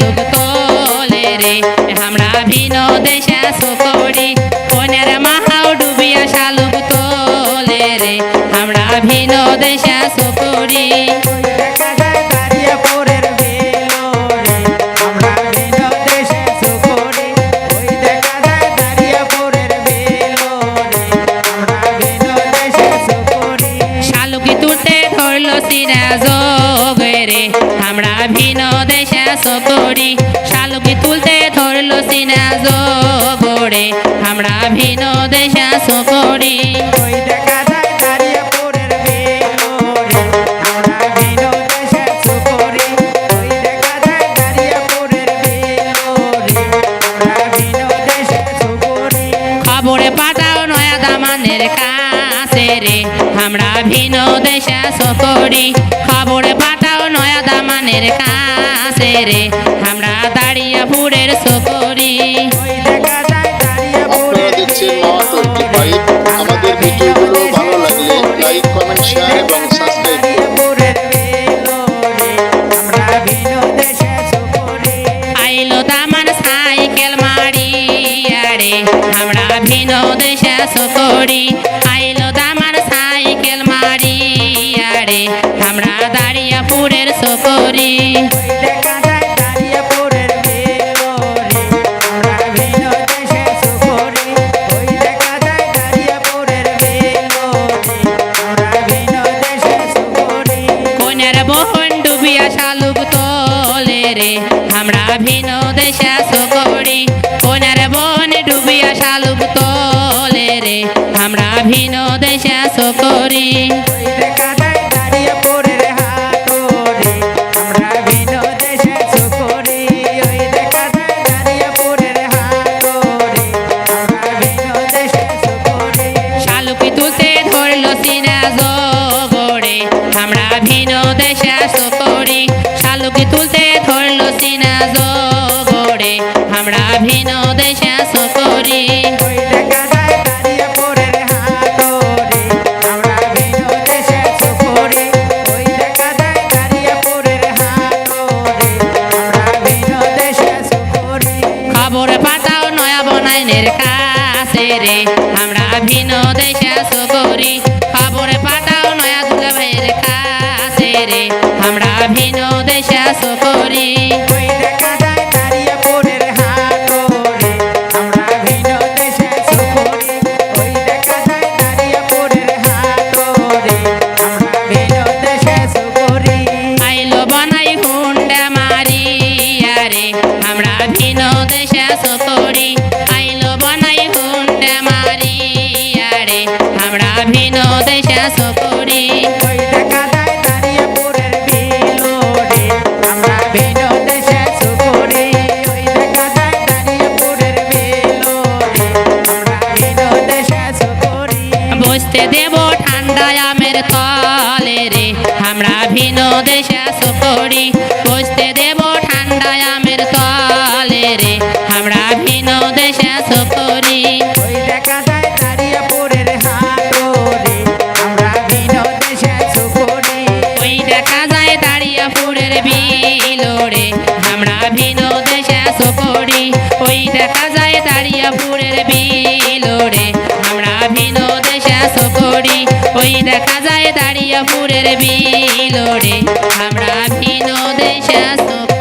লোক তোলে রে। আমরা ভিন দেশে সকড়ি কনের মাহাও ডুবিয়া শালুক তোলে রে। আমরা ভিন দেশে সকড়ি ওই দেখা যায় দাঁড়িয়ে পরের বেলোরে আমরা বিনোদে শেষ করি। খবরে পাঠাও নয়া দামানের কাছে রে। আমরা বিনোদে শেষ করি। খবরে পাঠাও নয়া দামানের কাছে রে আমরা দাঁড়িয়ে পুরের সকরি ওই দেখা যায় দাঁড়িয়ে আপনারা দেখছেন মা টোয়েন্টি ফাইভ আমাদের ভিডিওগুলো ভালো লাগলে লাইক কমেন্ট শেয়ার এবং সাবস্ক্রাইব আইলো দামান সাইকেল মারি আরে আমরা বিনোদে শেষ করি আইলো দামান সাইকেল মারি আরে আমরা দাঁড়িয়ে পুরের সকরি কোনের বহন ডুবিয়া শালুক রে। আমরা করি কোনের বহন ডুবিয়া শালুক তোলে রে। আমরা করি আমরা বিনোদে শেষ করি শালুকি তুলতে ধরলো সিনা জগড়ে আমরা বিনোদে শেষ করি খবর পাঠাও নয়া বনাইনের কাছে রে। আমরা বিনোদে শেষ করি রে আমরা বিনোদে শেষ করি। আইলো বসতে দেব ঠান্ডায় আমের তলে রে। আমরা বিনোদে শেষ করি বসতে দেব ঠান্ডায় আমের তলে রে। আমরা করি পরের আমরা বিনোদে শেষ করি আমরা বিনোদে শেষ করি ওই দেখা যায় দাঁড়িয়ে বিলোড়ে আমরা করি ওই দেখা যায় দাঁড়িয়ে পুরের বিলোড়ে আমরা শেষ করি